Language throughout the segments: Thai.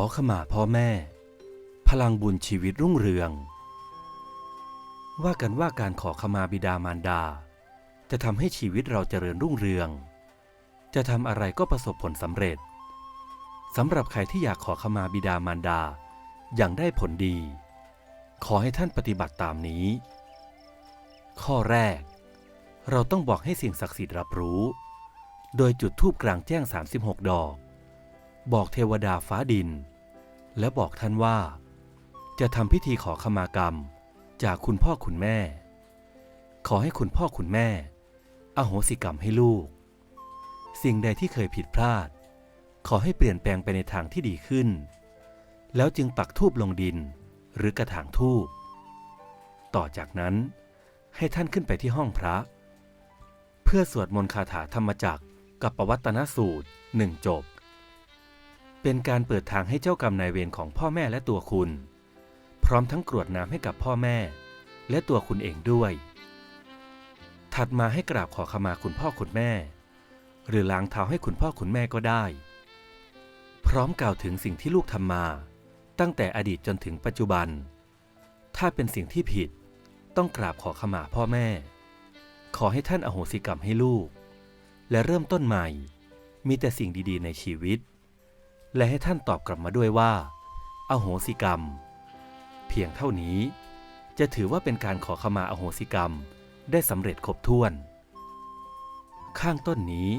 อขมาพ่อแม่ พลังบุญชีวิตรุ่งเรือง ว่ากันว่าการขอขมาบิดามารดา จะทำให้ชีวิตเราเจริญรุ่งเรือง จะทำอะไรก็ประสบผลสำเร็จสำหรับใครที่อยากขอขมาบิดามารดาอย่างได้ผลดี ขอให้ท่านปฏิบัติตามนี้ ข้อแรก เราต้องบอกให้สิ่งศักดิ์สิทธิ์รับรู้ โดยจุดธูปกลางแจ้ง 36 ดอก บอกเทวดาฟ้าดิน และบอกท่านว่า จะทำพิธีขอขมากรรมจากคุณพ่อคุณแม่ ขอให้คุณพ่อคุณแม่ อโหสิกรรมให้ลูก สิ่งใดที่เคยผิดพลาด ขอให้เปลี่ยนแปลงไปในทางที่ดีขึ้น แล้วจึงปักทูบลงดินหรือกระถางทูบต่อจากนั้นให้ท่านขึ้นไปที่ห้องพระ เพื่อสวดมนต์คาถาธรรมจักรกับปวัตตนสูตรหนึ่งจบ เป็นการเปิดทางให้เจ้ากรรมนายเวรของพ่อแม่และตัวคุณ พร้อมทั้งกรวดน้ำให้กับพ่อแม่ และตัวคุณเองด้วย ถัดมาให้กราบขอขมาคุณพ่อคุณแม่ หรือล้างเท้าให้คุณพ่อคุณแม่ก็ได้ พร้อมกล่าวถึงสิ่งที่ลูกทำมา ตั้งแต่อดีตจนถึงปัจจุบัน ถ้าเป็นสิ่งที่ผิด ต้องกราบขอขมาพ่อแม่ ขอให้ท่านอโหสิกรรมให้ลูก และเริ่มต้นใหม่ มีแต่สิ่งดีๆในชีวิต และให้ท่านตอบกลับมาด้วยว่า อโหสิกรรม เพียงเท่านี้ จะถือว่าเป็นการขอขมาอโหสิกรรมได้สำเร็จครบถ้วน ข้างต้นนี้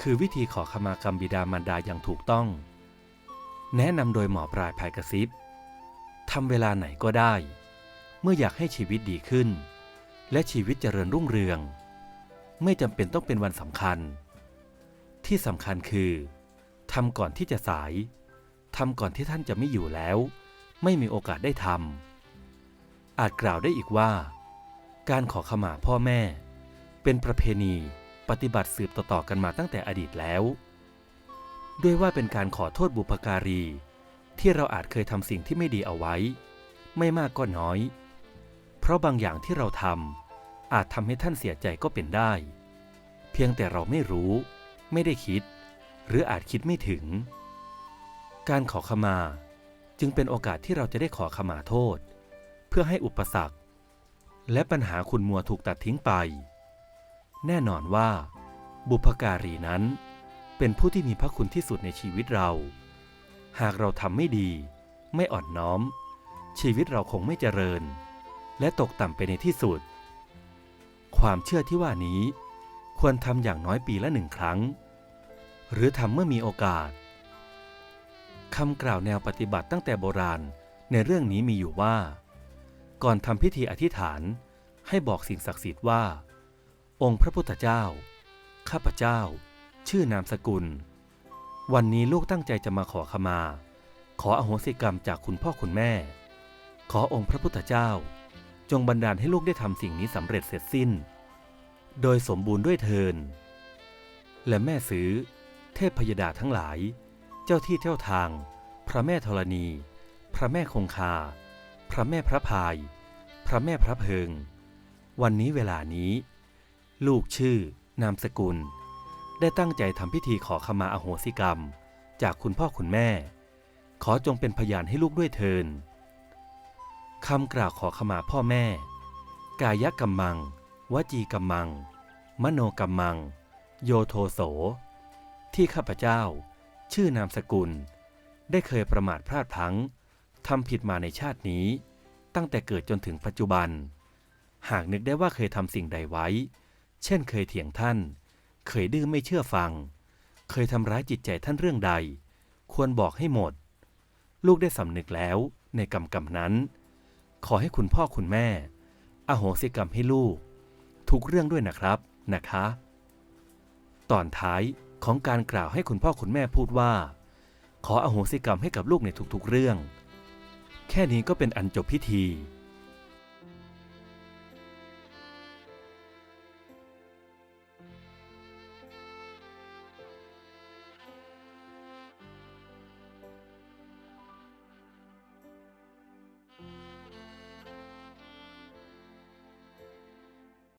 คือวิธีขอขมากรรมบิดามารดาอย่างถูกต้อง แนะนำโดยหมอปลายภายกระซิบทำเวลาไหนก็ได้ เมื่ออยากให้ชีวิตดีขึ้น และชีวิตเจริญรุ่งเรือง ไม่จำเป็นต้องเป็นวันสำคัญ ที่สำคัญคือ ทำก่อนที่จะสายทำก่อนที่ท่านจะไม่อยู่แล้ว ไม่มีโอกาสได้ทำอาจกล่าวได้อีกว่า การขอขมาพ่อแม่ เป็นประเพณีปฏิบัติสืบต่อๆกันมาตั้งแต่อดีตแล้ว ด้วยว่าเป็นการขอโทษบุพการี ที่เราอาจเคยทำสิ่งที่ไม่ดีเอาไว้ ไม่มากก็น้อย เพราะบางอย่างที่เราทำอาจทำให้ท่านเสียใจก็เป็นได้ เพียงแต่เราไม่รู้ ไม่ได้คิด หรืออาจคิดไม่ถึง การขอขมาจึงเป็นโอกาสที่เราจะได้ขอขมาโทษ เพื่อให้อุปสรรค และปัญหาคุณมัวถูกตัดทิ้งไป แน่นอนว่า บุพการีนั้น เป็นผู้ที่มีพระคุณที่สุดในชีวิตเรา หากเราทำไม่ดี ไม่อ่อนน้อม ชีวิตเราคงไม่เจริญ และตกต่ำไปในที่สุด ความเชื่อที่ว่านี้ ควรทำอย่างน้อยปีละหนึ่งครั้ง หรือทำเมื่อมีโอกาสคำกล่าวแนวปฏิบัติตั้งแต่โบราณในเรื่องนี้มีอยู่ว่า ก่อนทำพิธีอธิษฐาน ให้บอกสิ่งศักดิ์สิทธิ์ว่า องค์พระพุทธเจ้า ข้าพเจ้า ชื่อนามสกุล วันนี้ลูกตั้งใจจะมาขอขมา ขออโหสิกรรมจากคุณพ่อคุณแม่ ขอองค์พระพุทธเจ้า จงบันดาลให้ลูกได้ทำสิ่งนี้สำเร็จเสร็จสิ้น โดยสมบูรณ์ด้วยเทิน และแม่ซื้อ เทพพยดาทั้งหลาย เจ้าที่เจ้าทาง พระแม่ธรณี พระแม่คงคา พระแม่พระพาย พระแม่พระเพิง วันนี้เวลานี้ ลูกชื่อ นามสกุล ได้ตั้งใจทำพิธีขอขมาอโหสิกรรม จากคุณพ่อคุณแม่ ขอจงเป็นพยานให้ลูกด้วยเทินคำกล่าวขอขมาพ่อแม่ กายกรรมัง วจีกรรมัง มโนกรรมัง โยโทโส ที่ข้าพเจ้า ชื่อนามสกุล ได้เคยประมาทพลาดพลั้งทำผิดมาในชาตินี้ ตั้งแต่เกิดจนถึงปัจจุบัน หากนึกได้ว่าเคยทำสิ่งใดไว้ เช่นเคยเถียงท่าน เคยดื้อไม่เชื่อฟัง เคยทำร้ายจิตใจท่านเรื่องใด ควรบอกให้หมด ลูกได้สำนึกแล้วในกรรมกรรมนั้น ขอให้คุณพ่อคุณแม่ อโหสิกรรมให้ลูก ทุกเรื่องด้วยนะครับนะคะ ตอนท้าย ของการกล่าวให้คุณพ่อคุณแม่พูดว่า ขออโหสิกรรมให้กับลูกในทุกๆเรื่อง แค่นี้ก็เป็นอันจบพิธี